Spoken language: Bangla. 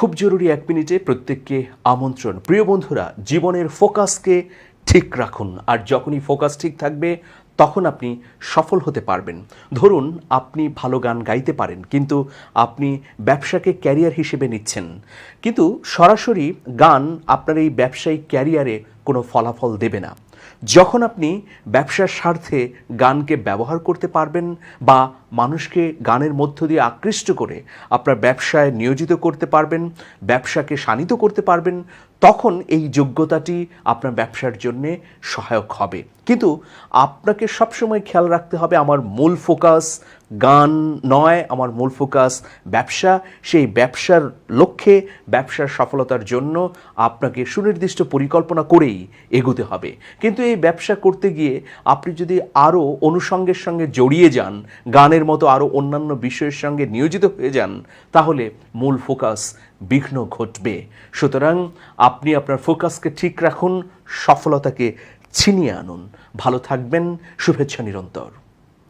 খুব জরুরি এক মিনিটে প্রত্যেককে আমন্ত্রণ। প্রিয় বন্ধুরা, জীবনের ফোকাসকে ঠিক রাখুন আর যখনই ফোকাস ঠিক থাকবে, তখন আপনি সফল হতে পারবেন। ধরুন, আপনি ভালো গান গাইতে পারেন, কিন্তু আপনি ব্যবসাকে ক্যারিয়ার হিসেবে নিচ্ছেন। কিন্তু সরাসরি গান আপনার এই ব্যবসায়িক ক্যারিয়ারে কোনো ফলাফল দেবে না। যখন আপনি ব্যবসার স্বার্থে গানকে ব্যবহার করতে পারবেন বা মানুষকে গানের মধ্য দিয়ে আকৃষ্ট করে আপনার ব্যবসায় নিয়োজিত করতে পারবেন, ব্যবসাকে শানিত করতে পারবেন, তখন এই যোগ্যতাটি আপনার ব্যবসার জন্যে সহায়ক হবে। কিন্তু আপনাকে সবসময় খেয়াল রাখতে হবে আমার মূল ফোকাস গান নয়, আমার মূল ফোকাস ব্যবসা। সেই ব্যবসার লক্ষ্যে, ব্যবসার সফলতার জন্য আপনাকে সুনির্দিষ্ট পরিকল্পনা করেই এগোতে হবে। কিন্তু এই ব্যবসা করতে গিয়ে আপনি যদি আরও অনুষঙ্গের সঙ্গে জড়িয়ে যান, গানের মতো আরও অন্যান্য বিষয়ের সঙ্গে নিয়োজিত হয়ে যান, তাহলে মূল ফোকাস বিঘ্ন ঘটবে। সুতরাং আপনি আপনার ফোকাসকে ঠিক রাখুন, সফলতাকে ছিনিয়ে আনুন। ভালো থাকবেন, শুভেচ্ছা নিরন্তর।